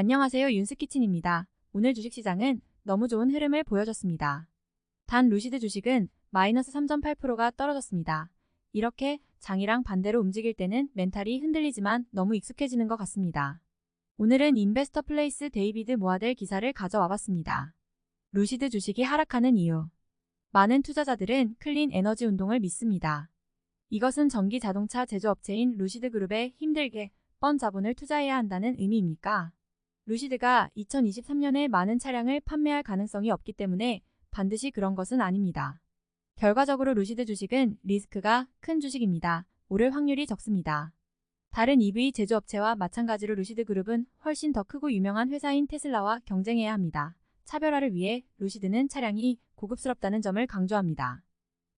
안녕하세요 윤스키친입니다. 오늘 주식시장은 너무 좋은 흐름을 보여줬습니다. 단 루시드 주식은 마이너스 3.8%가 떨어졌습니다. 이렇게 장이랑 반대로 움직일 때는 멘탈이 흔들리지만 너무 익숙해지는 것 같습니다. 오늘은 인베스터 플레이스 데이비드 모아델 기사를 가져와 봤습니다. 루시드 주식이 하락하는 이유. 많은 투자자들은 클린 에너지 운동을 믿습니다. 이것은 전기 자동차 제조업체인 루시드 그룹에 힘들게 뻔 자본을 투자해야 한다는 의미입니까? 루시드가 2023년에 많은 차량을 판매할 가능성이 없기 때문에 반드시 그런 것은 아닙니다. 결과적으로 루시드 주식은 리스크가 큰 주식입니다. 오를 확률이 적습니다. 다른 EV 제조업체와 마찬가지로 루시드 그룹은 훨씬 더 크고 유명한 회사인 테슬라와 경쟁해야 합니다. 차별화를 위해 루시드는 차량이 고급스럽다는 점을 강조합니다.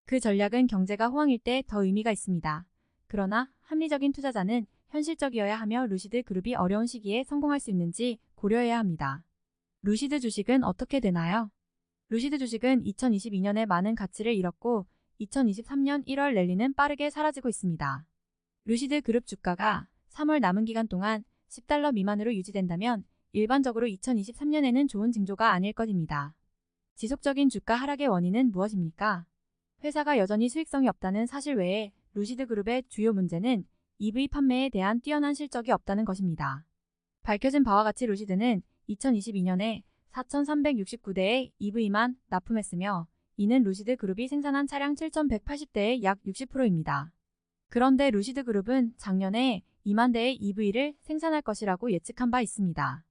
그 전략은 경제가 호황일 때 더 의미가 있습니다. 그러나 합리적인 투자자는 현실적이어야 하며 루시드 그룹이 어려운 시기에 성공할 수 있는지 고려해야 합니다. 루시드 주식은 어떻게 되나요? 루시드 주식은 2022년에 많은 가치를 잃었고 2023년 1월 랠리는 빠르게 사라지고 있습니다. 루시드 그룹 주가가 3월 남은 기간 동안 10달러 미만으로 유지된다면 일반적으로 2023년에는 좋은 징조가 아닐 것입니다. 지속적인 주가 하락의 원인은 무엇입니까? 회사가 여전히 수익성이 없다는 사실 외에 루시드 그룹의 주요 문제는 EV 판매에 대한 뛰어난 실적이 없다는 것입니다. 밝혀진 바와 같이 루시드는 2022년에 4,369대의 EV만 납품했으며 이는 루시드 그룹이 생산한 차량 7,180대의 약 60%입니다. 그런데 루시드 그룹은 작년에 2만 대의 EV를 생산할 것이라고 예측한 바 있습니다.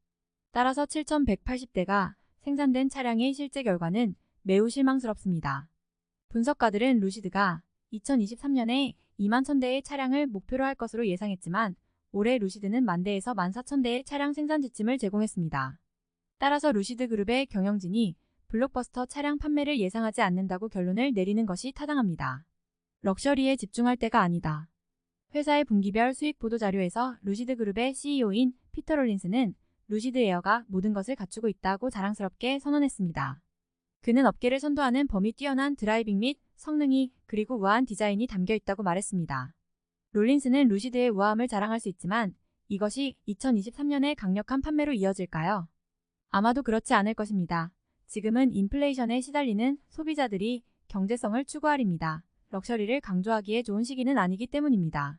따라서 7,180대가 생산된 차량의 실제 결과는 매우 실망스럽습니다. 분석가들은 루시드가 2023년에 2만 1000대의 차량을 목표로 할 것으로 예상했지만 올해 루시드는 만 대에서 1만 4천 대의 차량 생산 지침을 제공했습니다. 따라서 루시드 그룹의 경영진이 블록버스터 차량 판매를 예상하지 않는다고 결론을 내리는 것이 타당합니다. 럭셔리에 집중할 때가 아니다. 회사의 분기별 수익 보도 자료에서 루시드 그룹의 CEO인 피터 롤린스는 루시드 에어가 모든 것을 갖추고 있다고 자랑스럽게 선언했습니다. 그는 업계를 선도하는 범위 뛰어난 드라이빙 및 성능이 그리고 우아한 디자인이 담겨 있다고 말했습니다. 롤린스는 루시드의 우아함을 자랑할 수 있지만 이것이 2023년의 강력한 판매로 이어질까요? 아마도 그렇지 않을 것입니다. 지금은 인플레이션에 시달리는 소비자들이 경제성을 추구하립니다. 럭셔리를 강조하기에 좋은 시기는 아니기 때문입니다.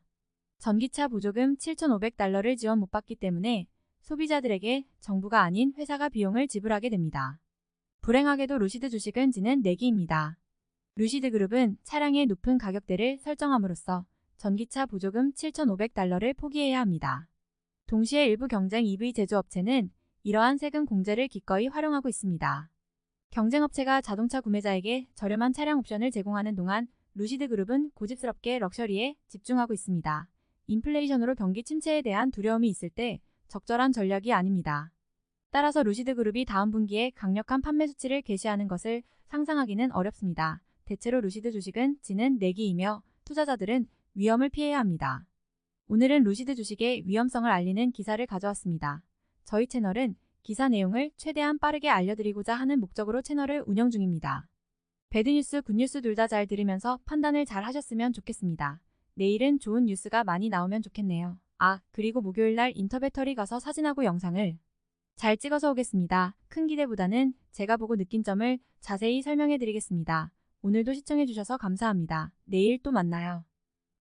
전기차 보조금 7,500달러를 지원 못 받기 때문에 소비자들에게 정부가 아닌 회사가 비용을 지불하게 됩니다. 불행하게도 루시드 주식은 지는 내기입니다. 루시드 그룹은 차량의 높은 가격대를 설정함으로써 전기차 보조금 7,500달러를 포기해야 합니다. 동시에 일부 경쟁 EV 제조업체는 이러한 세금 공제를 기꺼이 활용하고 있습니다. 경쟁업체가 자동차 구매자에게 저렴한 차량 옵션을 제공하는 동안 루시드 그룹은 고집스럽게 럭셔리에 집중하고 있습니다. 인플레이션으로 경기 침체에 대한 두려움이 있을 때 적절한 전략이 아닙니다. 따라서 루시드 그룹이 다음 분기에 강력한 판매 수치를 게시하는 것을 상상하기는 어렵습니다. 대체로 루시드 주식은 지는 내기이며 투자자들은 위험을 피해야 합니다. 오늘은 루시드 주식의 위험성을 알리는 기사를 가져왔습니다. 저희 채널은 기사 내용을 최대한 빠르게 알려드리고자 하는 목적으로 채널을 운영 중입니다. 배드뉴스, 굿뉴스 둘 다 잘 들으면서 판단을 잘 하셨으면 좋겠습니다. 내일은 좋은 뉴스가 많이 나오면 좋겠네요. 아, 그리고 목요일날 인터배터리 가서 사진하고 영상을 잘 찍어서 오겠습니다. 큰 기대보다는 제가 보고 느낀 점을 자세히 설명해 드리겠습니다. 오늘도 시청해 주셔서 감사합니다. 내일 또 만나요.